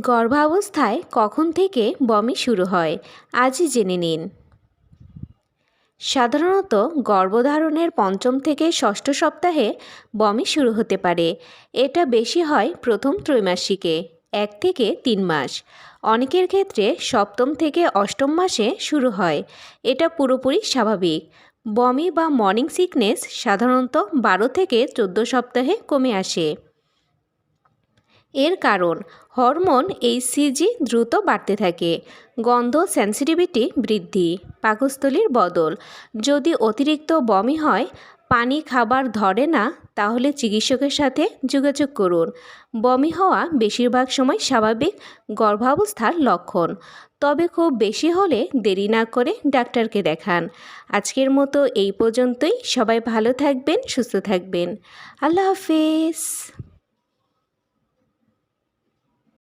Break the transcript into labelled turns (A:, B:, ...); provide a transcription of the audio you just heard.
A: গর্ভাবস্থায় কখন থেকে বমি শুরু হয়, আজই জেনে নিন। সাধারণত গর্ভধারণের পঞ্চম থেকে ষষ্ঠ সপ্তাহে বমি শুরু হতে পারে। এটা বেশি হয় প্রথম ত্রৈমাসিকে, এক থেকে তিন মাস। অনেকের ক্ষেত্রে সপ্তম থেকে অষ্টম মাসে শুরু হয়। এটা পুরোপুরি স্বাভাবিক। বমি বা মর্নিং সিকনেস সাধারণত বারো থেকে চোদ্দ সপ্তাহে কমে আসে। এর কারণ, হরমোন এইচসিজি দ্রুত বাড়তে থাকে, গন্ধ সেন্সিটিভিটি বৃদ্ধি, পাকস্থলীর বদল। যদি অতিরিক্ত বমি হয়, পানি খাবার ধরে না, তাহলে চিকিৎসকের সাথে যোগাযোগ করুন। বমি হওয়া বেশিরভাগ সময় স্বাভাবিক গর্ভাবস্থার লক্ষণ। তবে খুব বেশি হলে দেরি না করে ডাক্তারকে দেখান। আজকের মতো এই পর্যন্তই। সবাই ভালো থাকবেন, সুস্থ থাকবেন। আল্লাহ হাফেজ।